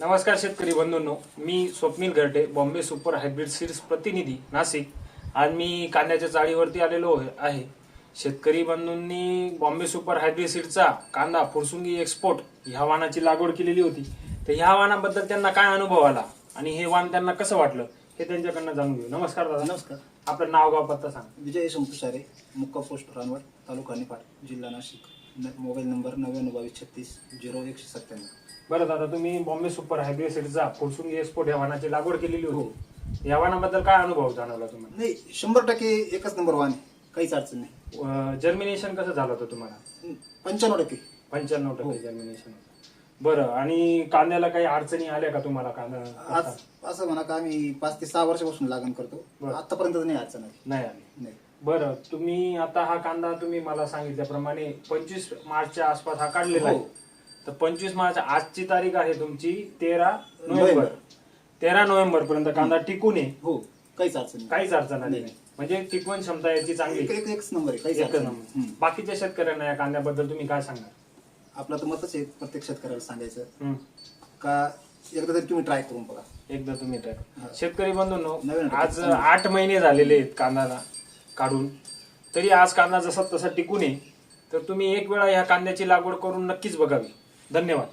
नमस्कार शेतकरी बंधूंनो मी स्वप्नील घरटे बॉम्बे सुपर हायब्रिड सीड्स प्रतिनिधी नाशिक. आज मी कांद्याच्या चाळीवरती आलेलो आहे. शेतकरी बंधूंनी बॉम्बे सुपर हायब्रिड सीडचा कांदा फुरसुंगी एक्सपोर्ट ह्या वाहनाची लागवड केलेली होती. तर ह्या वाहनाबद्दल त्यांना काय अनुभव आला आणि हे वाहन त्यांना कसं वाटलं हे त्यांच्याकडनं जाणून घेऊ. नमस्कार दादा. नमस्कार. आपलं नाव गाव पत्ता सांग. विजय शंकुशारे मुक्का पोस्ट रानवड तालुका निफाड जिल्हा नाशिक. मोबाईल नंबर नव्याण्णव बावीस छत्तीस झिरो एकशे सत्त्याण्णव. बरं दादा तुम्ही बॉम्बे सुपर हायब्रिड सीडचा फुरसुंगी एक्सपोर्ट ह्या वाहनाची लागवड केलेली होती. या वाहनाबद्दल काय अनुभव जाणवला तुम्हाला? नाही शंभर टक्के एकच नंबर वाहन आहे. काहीच अडचण नाही. जर्मिनेशन कसं झालं होतं तुम्हाला? पंच्याण्णव टक्के. पंच्याण्णव हो. टक्के जर्मिनेशन होतं बरं आणि कांद्याला काही अडचणी आल्या का तुम्हाला कांदा आज असं म्हणा का आम्ही पाच ते सहा वर्षापासून लागण करतो. बरं. आतापर्यंत नाही अडचण आली. नाही आली. नाही. बरं तुम्ही आता हा कांदा तुम्ही मला सांगितल्याप्रमाणे पंचवीस मार्चच्या आसपास हा काढलेला आहे हो. तर पंचवीस मार्च आजची तारीख आहे तुमची तेरा नोव्हेंबर नोव्हेंबर. तेरा नोव्हेंबर पर्यंत कांदा टिकून आहे हो काहीच अडचण नाही काहीच अडचण आली नाही. नाही म्हणजे टिकवण क्षमता याची चांगली एक एक एकच नंबर आहे काहीच एकच अडचण नंबर. नाही हम्म. बाकीच्या शेतकऱ्यांना या कांद्याबद्दल तुम्ही काय सांगाल आपलं तर मतच आहे प्रत्येक शेतकऱ्याला सांगायचं. का एकदा तरी तुम्ही ट्राय करून बघा एकदा तुम्ही ट्राय. शेतकरी बंधूंनो नवीन आज. आठ महिने झालेले आहेत कांदा काढून. तरी आज कांदा जसा तसा टिकून आहे तर तुम्ही एक वेळा ह्या कांद्याची लागवड करून नक्कीच बघावी. धन्यवाद.